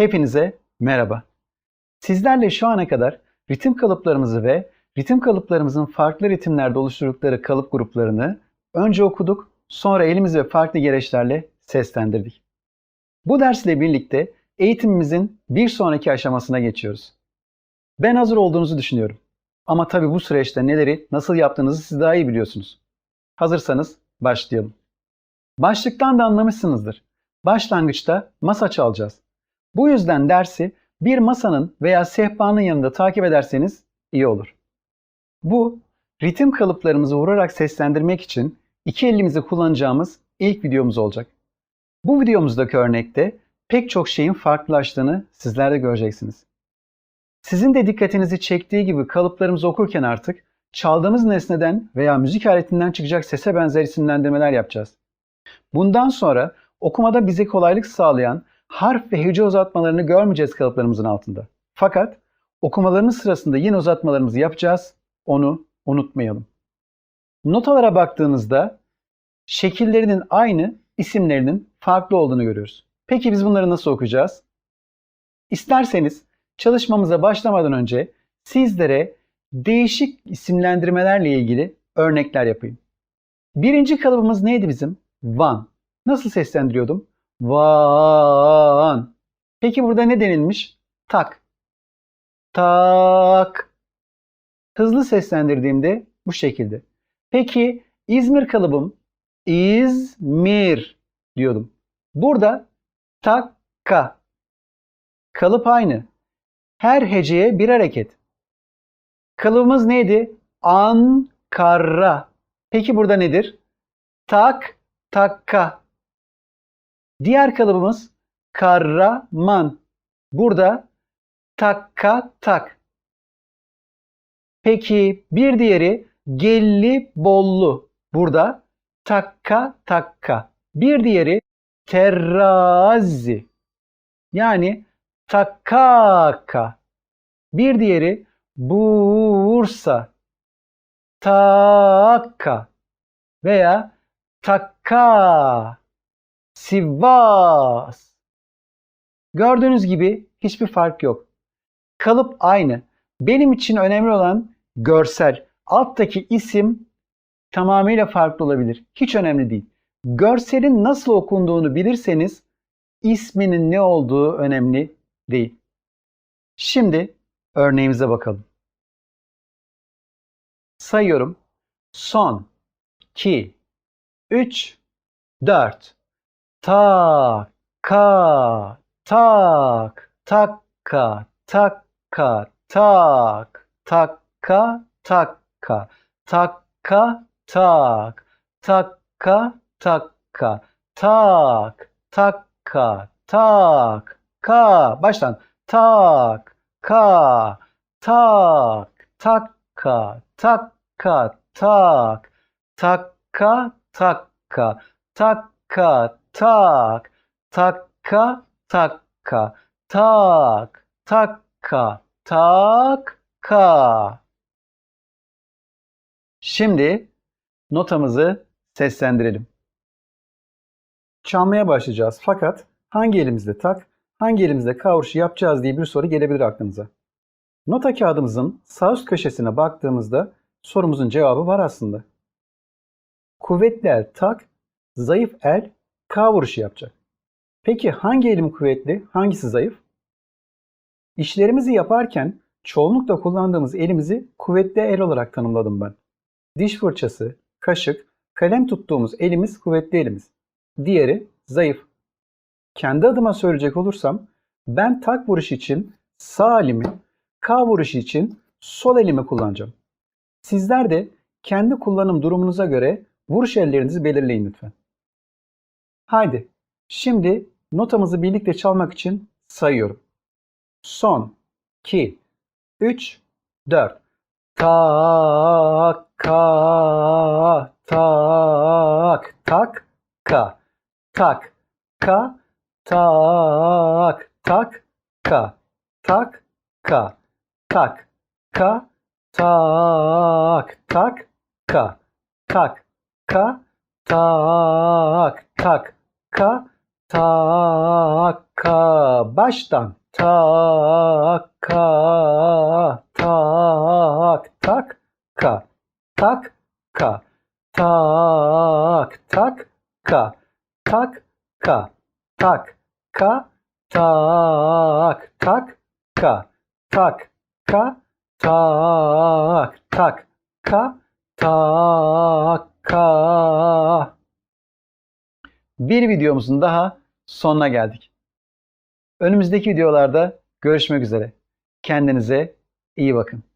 Hepinize merhaba. Sizlerle şu ana kadar ritim kalıplarımızı ve ritim kalıplarımızın farklı ritimlerde oluşturdukları kalıp gruplarını önce okuduk, sonra elimiz ve farklı gereçlerle seslendirdik. Bu dersle birlikte eğitimimizin bir sonraki aşamasına geçiyoruz. Ben hazır olduğunuzu düşünüyorum. Ama tabii bu süreçte neleri nasıl yaptığınızı siz daha iyi biliyorsunuz. Hazırsanız başlayalım. Başlıktan da anlamışsınızdır. Başlangıçta masa çalacağız. Bu yüzden dersi bir masanın veya sehpanın yanında takip ederseniz iyi olur. Bu ritim kalıplarımızı vurarak seslendirmek için iki elimizi kullanacağımız ilk videomuz olacak. Bu videomuzdaki örnekte pek çok şeyin farklılaştığını sizler de göreceksiniz. Sizin de dikkatinizi çektiği gibi kalıplarımızı okurken artık çaldığımız nesneden veya müzik aletinden çıkacak sese benzer isimlendirmeler yapacağız. Bundan sonra okumada bize kolaylık sağlayan harf ve hece uzatmalarını görmeyeceğiz kalıplarımızın altında. Fakat okumalarımız sırasında yine uzatmalarımızı yapacağız. Onu unutmayalım. Notalara baktığınızda şekillerinin aynı, isimlerinin farklı olduğunu görüyoruz. Peki biz bunları nasıl okuyacağız? İsterseniz çalışmamıza başlamadan önce sizlere değişik isimlendirmelerle ilgili örnekler yapayım. Birinci kalıbımız neydi bizim? Van. Nasıl seslendiriyordum? Van. Peki burada ne denilmiş? Tak. Tak. Hızlı seslendirdiğimde bu şekilde. Peki İzmir kalıbım İzmir diyordum. Burada takka. Kalıp aynı. Her heceye bir hareket. Kalıbımız neydi? Ankara. Peki burada nedir? Tak, takka. Diğer kalıbımız Karaman. Burada takka tak. Peki bir diğeri Gellibollu. Burada takka takka. Bir diğeri terazi. Yani takaka. Bir diğeri Bursa. Takka veya takka. Sivas. Gördüğünüz gibi hiçbir fark yok. Kalıp aynı. Benim için önemli olan görsel. Alttaki isim tamamıyla farklı olabilir. Hiç önemli değil. Görselin nasıl okunduğunu bilirseniz isminin ne olduğu önemli değil. Şimdi örneğimize bakalım. Sayıyorum. Son, 2, 3, 4. Tak, ka, tak, takka, takka, tak, takka, takka, takka, tak, takka, takka, tak, takka, tak, ka. Baştan. Tak, ka, tak, takka, takka, tak, takka, takka, takka, tak, takka, takka, tak, takka, takka. Şimdi notamızı seslendirelim. Çalmaya başlayacağız fakat hangi elimizde tak, hangi elimizde kavuruşu yapacağız diye bir soru gelebilir aklınıza. Nota kağıdımızın sağ üst köşesine baktığımızda sorumuzun cevabı var aslında. Kuvvetli el tak, zayıf el K vuruşu yapacak. Peki hangi elim kuvvetli, hangisi zayıf? İşlerimizi yaparken çoğunlukla kullandığımız elimizi kuvvetli el olarak tanımladım ben. Diş fırçası, kaşık, kalem tuttuğumuz elimiz kuvvetli elimiz. Diğeri zayıf. Kendi adıma söyleyecek olursam ben tak vuruş için sağ elimi, K vuruş için sol elimi kullanacağım. Sizler de kendi kullanım durumunuza göre vuruş ellerinizi belirleyin lütfen. Haydi şimdi notamızı birlikte çalmak için sayıyorum. Son, 2, 3, 4. Tak, ka, tak, tak, ka, tak, ka, tak, tak, ka, tak, ka, tak, ka, tak, tak, ka, tak, ka, tak, tak, ka, tak ka baştan tak ka tak tak ka tak ka tak tak ka tak ka tak ka tak tak ka tak ka tak tak ka tak ka bir videomuzun daha sonuna geldik. Önümüzdeki videolarda görüşmek üzere. Kendinize iyi bakın.